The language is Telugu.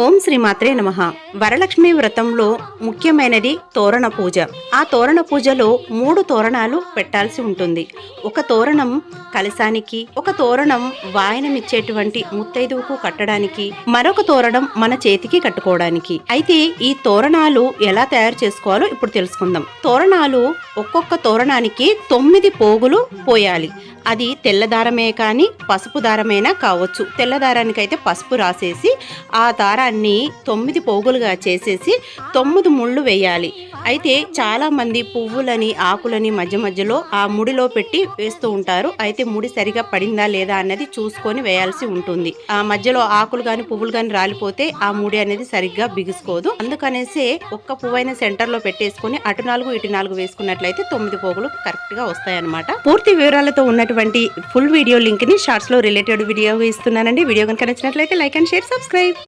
ఓం శ్రీ మాత్రే నమ. వరలక్ష్మి వ్రతంలో ముఖ్యమైనది తోరణ పూజ. ఆ తోరణ పూజలో మూడు తోరణాలు పెట్టాల్సి ఉంటుంది. ఒక తోరణం కలశానికి ఒక తోరణం వాయనమిచ్చేటువంటి ముత్తైదువుకు కట్టడానికి మరొక తోరణం మన చేతికి కట్టుకోవడానికి. అయితే ఈ తోరణాలు ఎలా తయారు చేసుకోవాలో ఇప్పుడు తెలుసుకుందాం. తోరణాలు ఒక్కొక్క తోరణానికి తొమ్మిది పోగులు పోయాలి. అది తెల్ల దారమే కానీ పసుపు దారమైనా కావచ్చు. తెల్లదారానికైతే పసుపు రాసేసి ఆ దారాన్ని తొమ్మిది పోగులుగా చేసేసి తొమ్మిది ముళ్ళు వేయాలి. అయితే చాలామంది పువ్వులని ఆకులని మధ్య మధ్యలో ఆ ముడిలో పెట్టి వేస్తూ ఉంటారు. అయితే ముడి సరిగా పడిందా లేదా అన్నది చూసుకొని వేయాల్సి ఉంటుంది. ఆ మధ్యలో ఆకులు కానీ పువ్వులు కానీ రాలిపోతే ఆ ముడి అనేది సరిగ్గా బిగుసుకోదు. అందుకనేసే ఒక్క పువ్వైన సెంటర్లో పెట్టేసుకొని అటు నాలుగు ఇటు నాలుగు వేసుకున్నట్లయితే తొమ్మిది పోగులు కరెక్ట్గా వస్తాయన్నమాట. పూర్తి వివరాలతో ఉన్నటువంటి ఫుల్ వీడియో లింక్ని షార్ట్స్లో రిలేటెడ్ వీడియో ఇస్తున్నానండి. వీడియో కనుక నచ్చినట్లయితే లైక్ అండ్ షేర్ సబ్స్క్రైబ్.